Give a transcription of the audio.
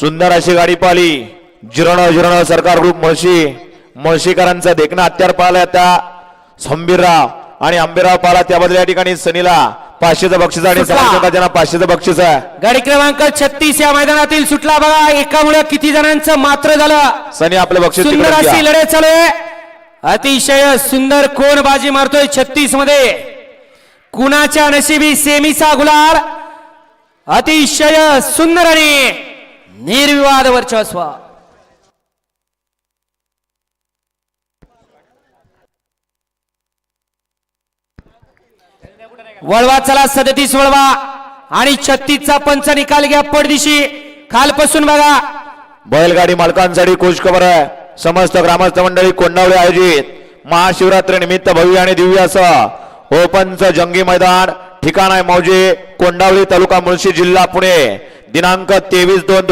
सुंदर अशी गाडी पाहिली. जिरण जिरण सरकार ग्रुप मुळशी मुळशीकरांचा देखणं हत्यार पाहिला त्या संबीरराव आणि आंबेराव पाला त्याबद्दल या ठिकाणी सनीला. पाचशेचं बक्षीस आणि ज्यांना पाचशेचं बक्षीस आहे. गाडी क्रमांक छत्तीस या मैदानातील सुटला बघा. एकामुळे किती जणांचं मात्र झालं. सनी आपलं बक्षीस सुंदर अशी. लढाई चालू आहे. अतिशय सुंदर कोण बाजी मारतोय छत्तीसमध्ये कुणाच्या नशिबी सेमीचा गुलाल? अतिशय सुंदर आणि निर्विवाद वर्चस्व वळवा चला सदतीस वळवा आणि छत्तीसचा पंच निकाल घ्या पडदिशी. खालपासून बघा. बैलगाडी मालकांसाठी खुश खबर आहे. समस्त ग्रामस्थ मंडळी कोंडावळे आयोजित. महाशिवरात्री निमित्त भव्य आणि दिव्य असं ओपनचं जंगी मैदान. ठिकाण आहे मौजे कोंडावळी तालुका मुळशी जिल्हा पुणे. दिनांक तेवीस दोन दोन